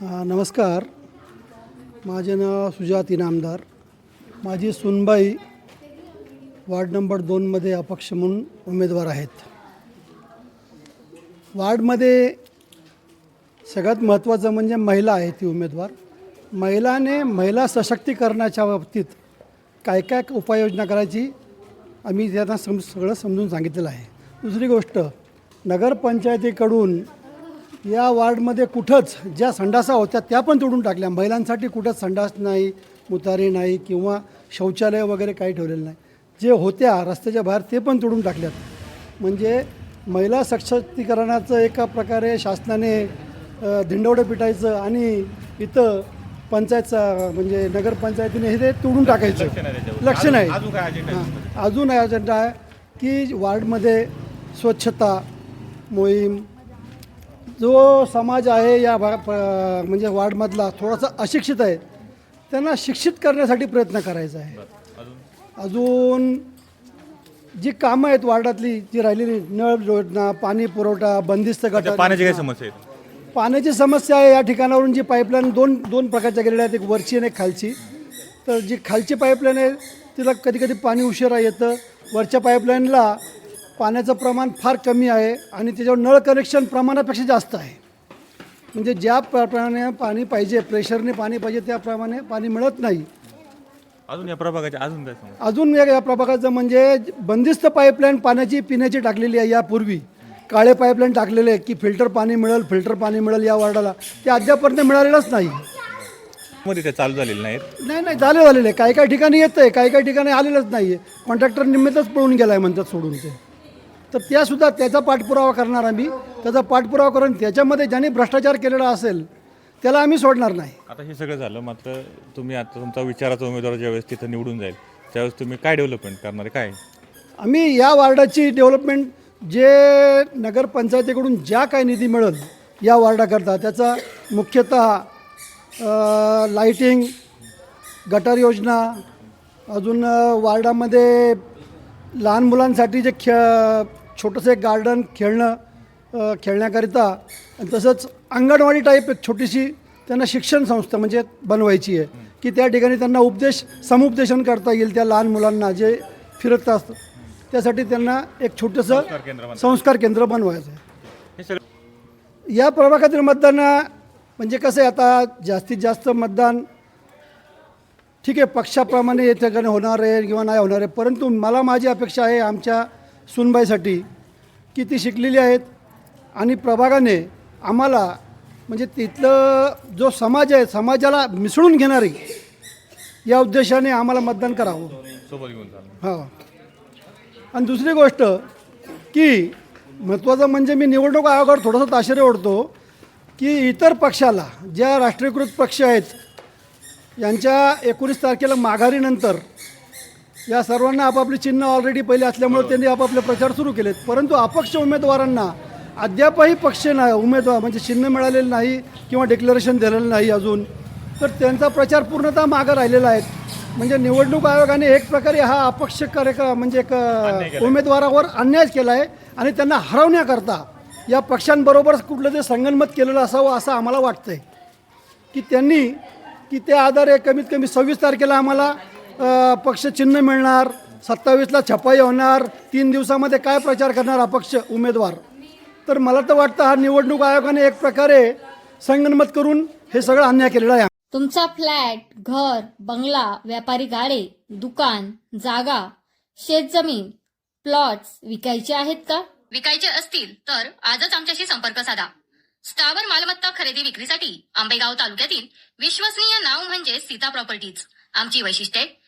नमस्कार. माझे नाव सुजात इनामदार. माझी सुनबाई वार्ड नंबर दोनमध्ये अपक्ष म्हणून उमेदवार आहेत. वार्डमध्ये सगळ्यात महत्त्वाचं म्हणजे महिला आहे ती उमेदवार. महिलाने महिला सशक्तीकरणाच्या बाबतीत काय काय उपाययोजना करायची आम्ही त्यांना सम सगळं समजून सांगितलेलं आहे. दुसरी गोष्ट नगरपंचायतीकडून या वार्डमध्ये कुठंच ज्या संडासा होत्या त्या पण तोडून टाकल्या. महिलांसाठी कुठंच संडास नाही मुतारी नाही किंवा शौचालय वगैरे काही ठेवलेलं नाही. जे होत्या रस्त्याच्या बाहेर ते पण तोडून टाकल्यात. म्हणजे महिला सशक्तीकरणाचं एका प्रकारे शासनाने धिंडवडं पिटायचं आणि इथं पंचायतचा म्हणजे नगरपंचायतीने हे ते तोडून टाकायचं. लक्ष नाही? हां. अजून अजेंडा आहे की वार्डमध्ये स्वच्छता मोहीम जो समाज आहे या भा प- म्हणजे वार्डमधला थोडासा अशिक्षित आहे त्यांना शिक्षित करण्यासाठी प्रयत्न करायचा आहे. अजून जी कामं आहेत वार्डातली जी राहिलेली नळ योजना पाणी पुरवठा बंदिस्त गटार पाण्याची काय समस्या आहे पाण्याची समस्या आहे या ठिकाणावरून जी पाईपलाईन दोन दोन प्रकारच्या गेलेल्या आहेत एक वरची आणि एक खालची. तर जी खालची पाईपलाईन आहे तिला कधी कधी पाणी उशिरा येतं. वरच्या पाईपलाईनला पाण्याचं प्रमाण फार कमी आहे आणि त्याच्यावर नळ कनेक्शन प्रमाणापेक्षा जास्त आहे. म्हणजे ज्या प्रमाणे पाणी पाहिजे प्रेशरने पाणी पाहिजे त्याप्रमाणे पाणी मिळत नाही. अजून या प्रभागाची अजून काय अजून एक या प्रभागाचं म्हणजे बंदिस्त पाईपलाईन पाण्याची पिण्याची टाकलेली आहे यापूर्वी. काळे पाईपलाईन टाकलेले आहे की फिल्टर पाणी मिळेल फिल्टर पाणी मिळेल या वार्डाला. ते अद्यापर्यंत मिळालेलंच नाही. मध्ये ते चालू झालेले नाहीत? नाही नाही झाले झालेले. आहे काही काही ठिकाणी येतं आहे काही काही ठिकाणी आलेलंच नाही आहे कॉन्ट्रॅक्टर निमित्तच पळून गेला आहे म्हणतात सोडून ते. तर त्यासुद्धा त्याचा पाठपुरावा करणार आम्ही. त्याचा पाठपुरावा करून त्याच्यामध्ये ज्यांनी भ्रष्टाचार केलेला असेल त्याला आम्ही सोडणार नाही. आता हे सगळं झालं मात्र तुम्ही आता तुमचा विचाराचा उमेदवार ज्यावेळेस तिथं निवडून जाईल त्यावेळेस तुम्ही काय डेव्हलपमेंट करणार काय? आम्ही या वार्डाची डेव्हलपमेंट जे नगरपंचायतीकडून ज्या काही निधी मिळेल या वार्डाकरता त्याचा मुख्यतः लाईटिंग गटार योजना अजून वार्डामध्ये लहान मुलांसाठी जे खे छोटंसं एक गार्डन खेळणं खेळण्याकरिता तसंच अंगणवाडी टाईप एक छोटीशी त्यांना शिक्षण संस्था म्हणजे बनवायची आहे. की त्या ठिकाणी त्यांना उपदेश समुपदेशन करता येईल त्या लहान मुलांना जे फिरत असतं. त्यासाठी त्यांना एक छोटंसं संस्कार केंद्र बनवायचं. आहे. या प्रभागातील मतदान म्हणजे कसं आहे आता जास्तीत जास्त मतदान ठीक आहे पक्षाप्रमाणे या ठिकाणी होणार आहे किंवा नाही होणार आहे परंतु मला माझी अपेक्षा आहे आमच्या सुनबाईसाठी की ती शिकलेली आहेत आणि प्रभागाने आम्हाला म्हणजे तिथलं जो समाज आहे समाजाला मिसळून घेणारी या उद्देशाने आम्हाला मतदान करावं. चालू. हां. आणि दुसरी गोष्ट की महत्त्वाचं म्हणजे मी निवडणूक आयोगावर थोडंसं ताशेरे ओढतो की इतर पक्षाला ज्या राष्ट्रीयकृत पक्ष आहेत यांच्या एकोणीस तारखेला माघारीनंतर या सर्वांना आपापली चिन्ह ऑलरेडी पहिले असल्यामुळे त्यांनी आपापले प्रचार सुरू केलेत. परंतु अपक्ष उमेदवारांना अद्यापही पक्ष नाही उमेदवार म्हणजे चिन्ह मिळालेलं नाही किंवा डिक्लरेशन दिलेलं नाही अजून. तर त्यांचा प्रचार पूर्णतः मागं राहिलेला आहे. म्हणजे निवडणूक आयोगाने एक प्रकारे हा अपक्ष कार्यक्रम म्हणजे एक उमेदवारावर अन्याय केला आहे आणि त्यांना हरवण्याकरता या पक्षांबरोबर कुठलं ते संगनमत केलेलं असावं असं आम्हाला वाटतंय. की त्यांनी की त्या आधारे कमीत कमी सव्वीस तारखेला आम्हाला अ, पक्ष चिन्ह मिळणार सत्तावीसला छपाई होणार तीन दिवसामध्ये काय प्रचार करणार अपक्ष उमेदवार? तर मला तर वाटतं हा निवडणूक आयोगाने एक प्रकारे संगनमत करून हे सगळं अन्याय केलेला आहे. तुमचा फ्लॅट घर बंगला व्यापारी गाडे दुकान जागा शेतजमीन प्लॉट्स विकायचे आहेत का? विकायचे असतील तर आजच आमच्याशी संपर्क साधा. स्थावर मालमत्ता खरेदी विक्रीसाठी आंबेगाव तालुक्यातील विश्वसनीय नाव म्हणजे सीता प्रॉपर्टीज. आमची वैशिष्ट्ये